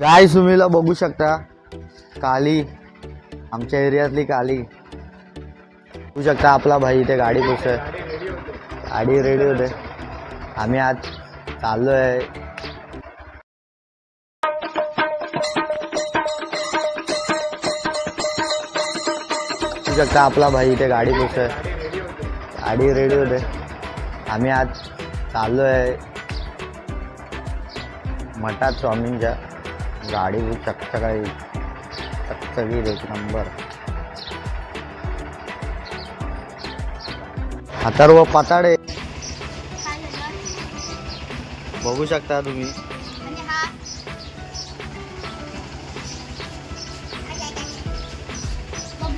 गाय सुमीला बघू शकता काली आमच्या एरियातली काली. बघू शकता आपला भाई इथे गाडी पुसतोय गाडी रेडी होते. आम्ही आज चाललो आहे बघू शकता आपला भाई इथे गाडी पुसतोय गाडी रेडी होते. आम्ही आज चाललो आहे मठात स्वामींच्या. गाडी चकचकाई चकचकीत एक नंबर. अथर्व पाताडे. बघू शकता तुम्ही.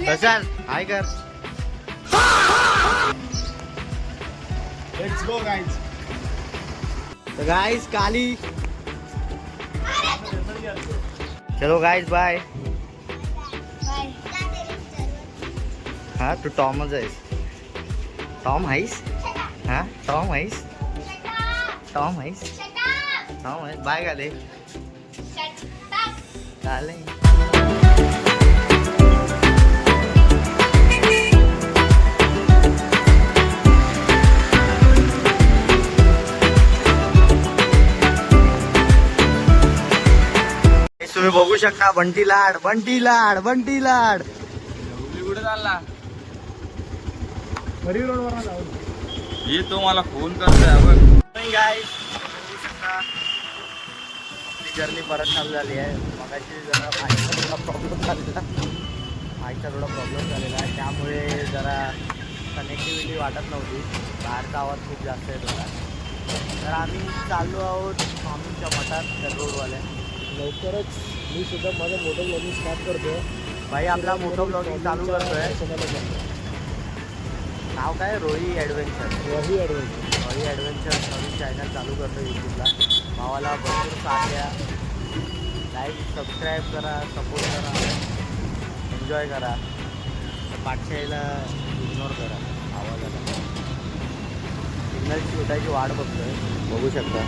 कशाल हाय कर. Go, guys. तो गाइस काली चलो गाइस बाय हा तू टॉमच आहेस टॉम आहेस हा टॉम आहेस टॉम आहेस टॉम आहेस बाय तुम्ही बघू शकता बंटी लाड बंटी लाड बंटी लाड. कुठे चालला हरी रोड वर जाऊ ये तो मला फोन करतोय आपली जर्नी परत चालू झाली आहे. मगाशी जरा माईकचा थोडा प्रॉब्लेम झालेला. माईकचा थोडा प्रॉब्लेम झालेला आहे. त्यामुळे जरा कनेक्टिव्हिटी वाटत नव्हती. बाहेरचा आवाज खूप जास्त येत होता. तर आम्ही चाललो आहोत स्वामींच्या मठात त्या रोडवाल्या लवकरच मी सुद्धा माझं मोठं ब्लॉगिंग स्टार्ट करतो भाई आपला मोठं ब्लॉगिंग चालू करतोय. नाव काय? Rohi adventure Ravi adventure Rohi adventure नवीन चॅनल चालू करतो यूट्यूबला भावाला भरपूर साथ द्या लाईक सबस्क्राईब करा सपोर्ट करा. एन्जॉय करा. पाठशाळेला इग्नोर करा. आवाजाला. सिग्नलची शोधायची वाट बघतोय. बघू शकता.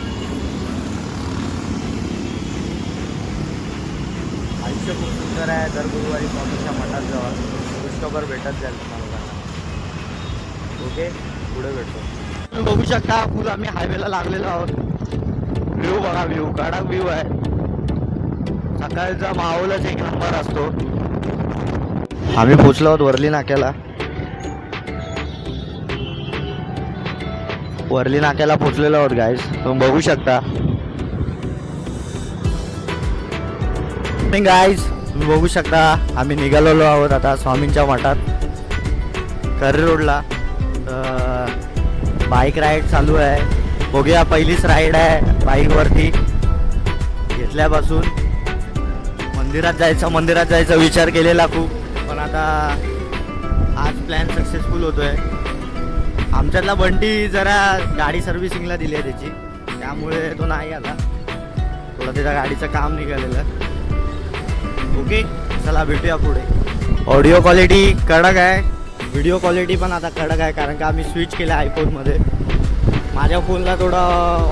आयुष्य खूप सुंदर आहे. दर गुरुवारी स्वामीच्या मठात जावा. कृष्णभर भेटत जाईल तुम्हाला. ओके? पुढे भेटतो तुम्ही बघू शकता फुल आम्ही हायवेला लागलेलो आहोत. व्ह्यू बघा व्ह्यू कडक व्ह्यू आहे. सकाळचा माहोलच एक नंबर असतो. आम्ही पोचलो आहोत वर्ली नाक्याला. वर्ली नाक्याला पोचलेलो आहोत गाईज तुम्ही बघू शकता. गाईज तुम्ही बघू शकता आम्ही निघालेलो आहोत आता स्वामींच्या मठात. कर्री रोडला. बाईक राईड चालू आहे. बघूया पहिलीच राईड आहे बाईकवरती घेतल्यापासून. मंदिरात जायचं मंदिरात जायचा विचार केलेला खूप. पण आता आज प्लॅन सक्सेसफुल होतोय. आमच्यातला बंटी जरा गाडी सर्व्हिसिंगला दिली आहे त्याची. त्यामुळे तो नाही आला. थोडं त्याच्या गाडीचं काम निघालेलं. ओके चला भेटूया पुढे. ऑडिओ क्वालिटी कडक आहे. व्हिडिओ क्वालिटी पण आता कडक आहे कारण का आम्ही स्विच केलं आयफोनमध्ये माझ्या फोनला थोडा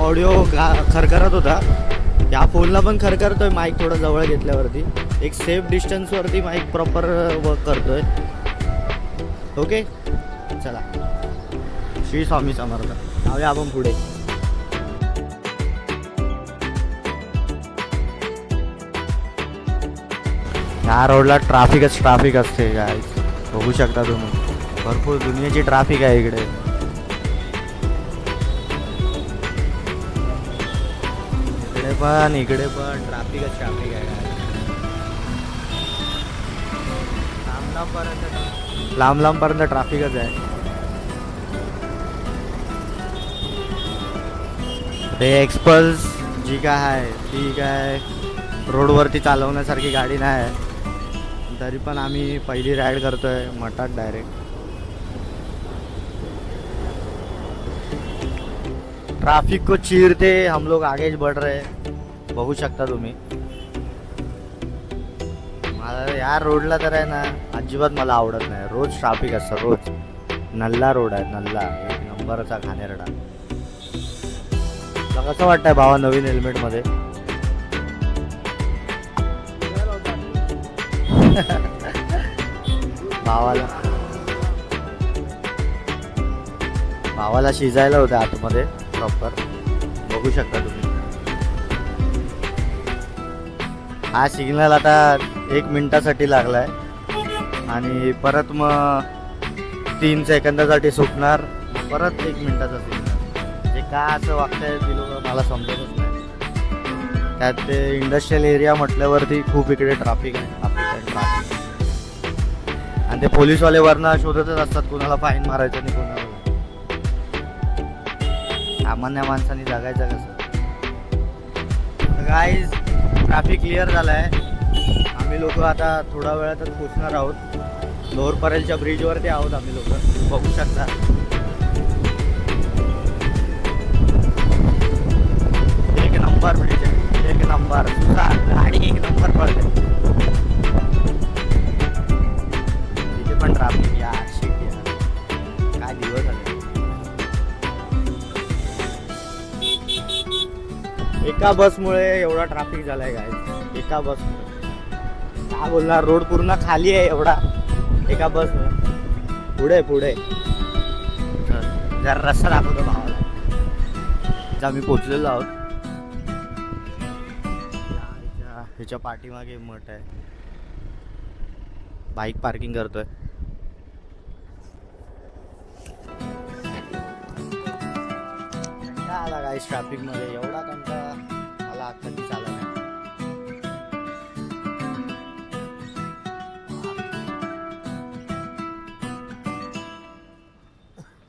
ऑडिओ गा खरखरत होता. या फोनला पण खरखरतो आहे माईक थोडं जवळ घेतल्यावरती. एक सेफ डिस्टन्सवरती माईक प्रॉपर वर्क करतो आहे ओके चला. श्री स्वामी समर्थ. जाऊया आपण पुढे. या रोडला ट्राफिकच ट्राफिक असते काय बघू शकता तुम्ही. भरपूर दुनियाची ट्राफिक आहे इकडे. इकडे पण इकडे पण. ट्राफिकच ट्राफिक आहे काय लांब लांबपर्यंत लांब लांबपर्यंत ट्राफिकच आहे. ते एक्सपल्स जी काय आहे ती काय रोडवरती चालवण्यासारखी गाडी नाही. आहे तरी पण आम्ही पहिली राईड करतोय मठात डायरेक्ट ट्रैफिक को चीरते हम लोग आगेच बढ़ रहे बघू शकता तुम्ही. मला या रोडला तर आहे ना अजिबात मला आवडत नाही. रोज ट्राफिक असतं रोज. नल्ला रोड आहे नल्ला. एक नंबरचा घाणेरडा. कसं वाटतंय भावा नवीन हेल्मेटमध्ये भावाला. भावाला शिजायला होतं आतमध्ये प्रॉपर बघू शकता तुम्ही. हा सिग्नल आता एक मिनिटासाठी लागलाय. आणि परत मग तीन सेकंदासाठी सुटणार. परत एक मिनिटाचा सिग्नल जे का असं वागतंय ती लोक मला समजतच नाही. त्यात ते इंडस्ट्रियल एरिया म्हटल्यावरती खूप इकडे ट्राफिक आहे. आणि ते पोलीसवाले वरनं शोधतच असतात कोणाला फाईन मारायचं नाही कोणाला सामान्य माणसाने जगायचं कसं? गाईज ट्रॅफिक क्लिअर झाला आहे आम्ही लोक आता थोड्या वेळातच पोचणार आहोत. लोअर परेलच्या ब्रिजवरती आहोत आम्ही लोक. बघू शकता. एक नंबर ब्रिज आहे. एक नंबर गाडी एक नंबर पडते एका बसमुळे एवढा ट्रॅफिक झालाय काय एका बसमुळे. काय बोलणार? रोड पूर्ण खाली आहे एवढा. एका बस पुढे पुढे. जरा रस्ता दाखवतो भावाला. आम्ही पोचलेलो आहोत. ह्याच्या- पाठीमागे मठ आहे. बाईक पार्किंग करतोय. आला काय ट्रॅफिकमध्ये? एवढा कधीच आला नाही.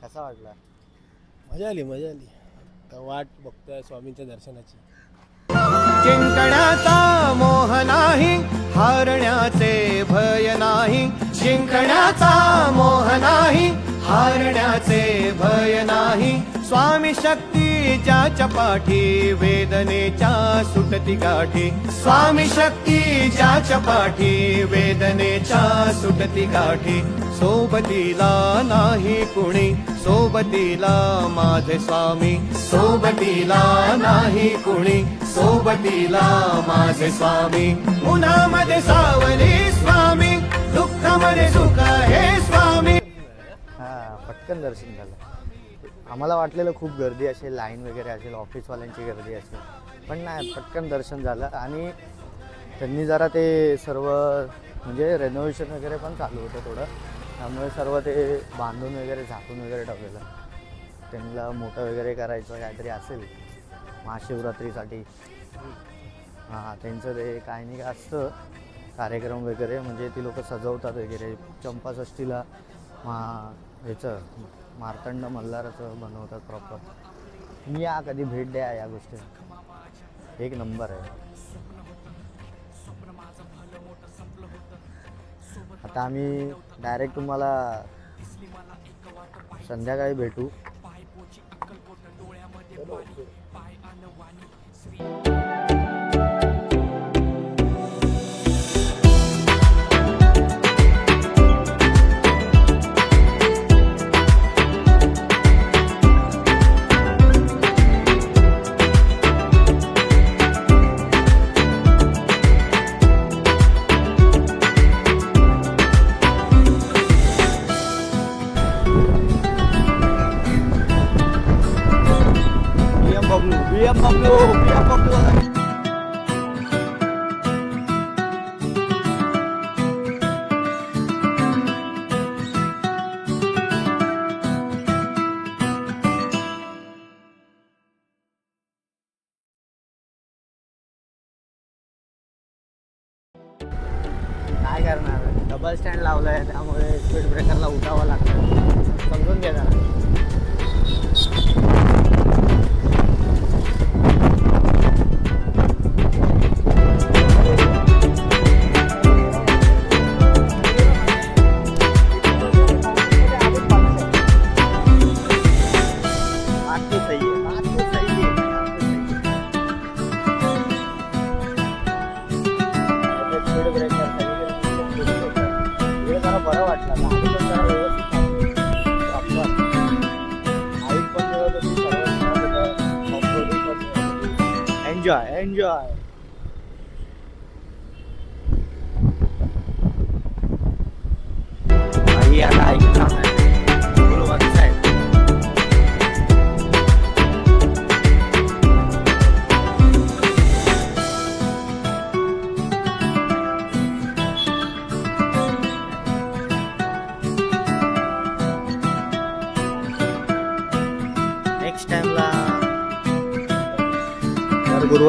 कसा वाटला? मजा आली मजा आली. आता वाट बघतोय स्वामींच्या दर्शनाची. जिंकण्याचा मोह नाही हारण्याचे भय नाही. जिंकण्याचा मोह नाही हारण्याचे भय नाही. स्वामी शक्तीच्या चपाठी वेदनेच्या सुटती गाठी. स्वामी शक्तीच्या चपाठी वेदनेच्या सुटती गाठी. सोबतीला नाही कुणी सोबतीला माझे स्वामी. सोबतीला नाही कुणी सोबतीला माझे स्वामी. उन्हामध्ये सावली स्वामी दुःखामध्ये सुख हे स्वामी. हा पटकन दर्शन झालं. आम्हाला वाटलेलं खूप गर्दी असेल लाईन वगैरे असेल ऑफिसवाल्यांची गर्दी असेल. पण नाही पटकन दर्शन झालं आणि त्यांनी जरा ते सर्व म्हणजे रेनोव्हेशन वगैरे पण चालू होतं थोडं. त्यामुळे सर्व ते बांधून वगैरे झाकून वगैरे ठेवलेलं. त्यांना मोठं वगैरे करायचं काहीतरी असेल महाशिवरात्रीसाठी. हां त्यांचं ते काय नाही का असतं कार्यक्रम वगैरे. म्हणजे ती लोक सजवतात वगैरे चंपाषष्टीला मा ह्याचं मार्तंड मल्हाराचं बनवतात प्रॉपर तुम्ही या कधी भेट द्या या गोष्टी. एक नंबर आहे. आता आम्ही डायरेक्ट तुम्हाला संध्याकाळी भेटू. लावलं आहे त्यामुळे स्पीड ब्रेकरला उठावं लागतं. समजून घ्या जरा. वाटला एन्जॉय एन्जॉय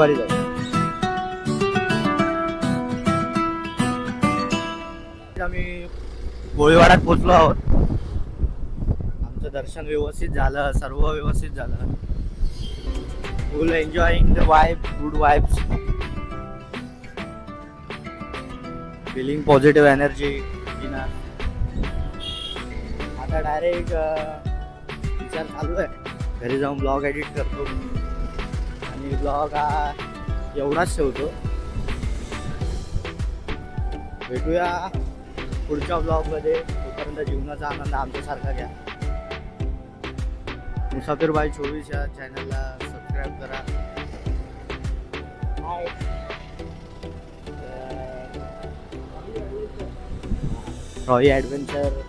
गुरुवारी जाईल आम्ही गोळीवाड्यात पोचलो आहोत. आमचं दर्शन व्यवस्थित झालं सर्व व्यवस्थित झालं. Full enjoying the vibe good vibes feeling positive energy आता डायरेक्ट विचार चालू आहे. घरी जाऊन ब्लॉग एडिट करतो. आणि ब्लॉग हा एवढाच ठेवतो. भेटूया पुढच्या ब्लॉगमध्ये तोपर्यंत जीवनाचा आनंद आमच्यासारखा घ्या. मुसाफिरबाई चोवीस या चॅनलला सबस्क्राईब करा. रॉय ॲडव्हेंचर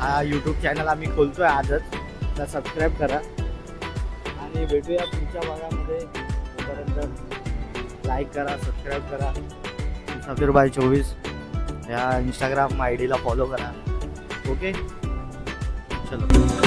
हा यूट्यूब चॅनल आम्ही खोलतो आहे आजच. तर सबस्क्राईब करा. आणि भेटूया पुढच्या भागामध्ये तोपर्यंत लाईक करा सबस्क्राईब करा. मुसाफिर बाय चोवीस या इंस्टाग्राम आय डीला फॉलो करा. ओके चलो.